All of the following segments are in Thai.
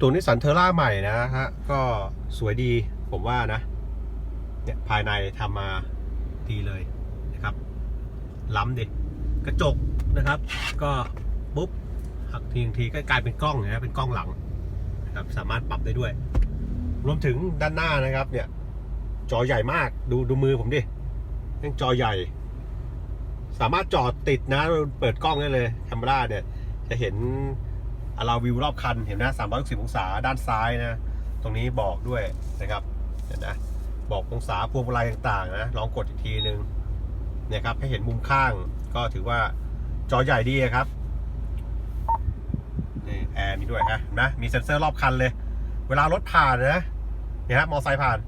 ตัวนิสสันเทอร่าใหม่นะฮะก็สวยดีผมว่านะเนี่ยภายในทำมาดีเลยนะครับ ล้ำดิกระจกนะครับ ก็ปุ๊บหักทีทีก็กลายเป็นกล้องนะเป็นกล้องหลังนะครับสามารถปรับได้ด้วย รวมถึงด้านหน้านะครับ เนี่ย จอใหญ่มากดูดูมือผมดิแม่งจอใหญ่ สามารถจอดติดนะ เปิดกล้องได้เลยแคมราเนี่ยจะเห็น อาราวิวรอบคันเห็นนะ360 องศาด้านซ้ายนะ ตรงนี้บอกด้วยนะครับเห็นนะบอกองศาพวงมาลัยต่างๆนะลองกดอีกทีนึงเนี่ยครับให้เห็นมุมข้างก็ถือว่าจอใหญ่ดีครับนี่แอร์มีด้วยฮะนนะมีเซ็นเซอร์รอบคันเลย เวลารถผ่านนะเนี่ยฮะมอไซค์ผ่าน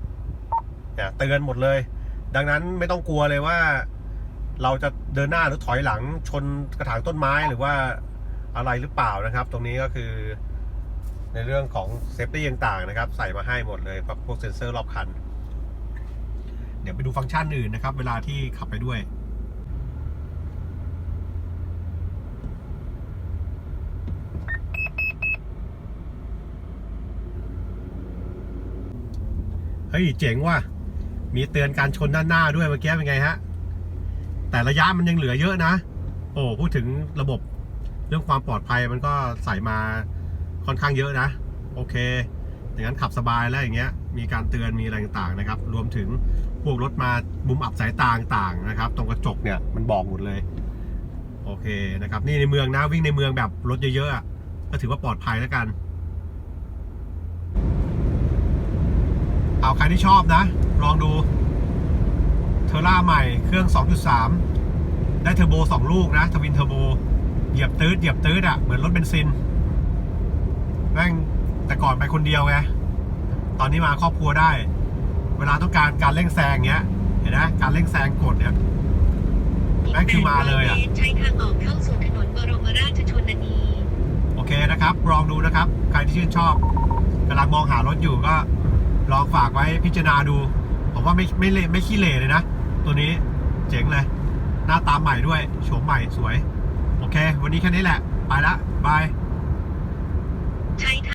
เนี่ยเตือนหมดเลย ดังนั้นไม่ต้องกลัวเลยว่า เราจะเดินหน้าหรือถอยหลังชนกระถางต้นไม้หรือว่า อะไรหรือเปล่านะครับ ตรงนี้ก็คือในเรื่องของเซฟตี้ต่างๆนะครับ ใส่มาให้หมดเลยพวกเซ็นเซอร์รอบคัน เดี๋ยวไปดูฟังก์ชันอื่นนะครับ เวลาที่ขับไปด้วยเฮ้ยเจ๋งว่ะ มีเตือนการชนด้านหน้าด้วยเมื่อกี้เป็นไงฮะ แต่ระยะมันยังเหลือเยอะนะ โอ้พูดถึงระบบ รื่องความปลอดภัยมันก็ใส่มาค่อนข้างเยอะนะ โอเคอย่างนั้นขับสบายแล้วอย่างเงี้ยมีการเตือนมีอะไรต่างๆนะครับ รวมถึงพวกรถมามุมอับสายตาต่างๆนะครับ ตรงกระจกเนี่ยมันบอกหมดเลย โอเคนะครับ นี่ในเมืองนะวิ่งในเมืองแบบรถเยอะๆอะก็ถือว่าปลอดภัยแล้วกัน เอาใครที่ชอบนะ ลองดูเทอร่าใหม่เครื่อง 2.3 ได้เทอร์โบ 2 ลูกนะทวินเทอร์โบ เหยียบตืดเหยียบตืดอะ่ะเหมือนรถเบนซินแม่งแต่ก่อนไปคนเดียวไงตอนนี้มาครอบครัวได้ เวลาต้องการการเร่งแซงเงี้ย เห็นไหมการเร่งแซงกดเนี่ยแม่งคือมาเลยอะใช้ทางออกเข้าสู่ถนนบรมราชชนนี โอเคนะครับ ลองดูนะครับ ใครที่ชื่นชอบกำลังมองหารถอยู่ก็ลองฝากไว้พิจารณาดู ผมว่าไม่ไม่เละไม่ขี้เหร่เลยนะ ตัวนี้เจ๋งเลย หน้าตาใหม่ด้วยโฉมใหม่สวย โอเค วันนี้แค่นี้แหละ ไปละ บายใช้ทาง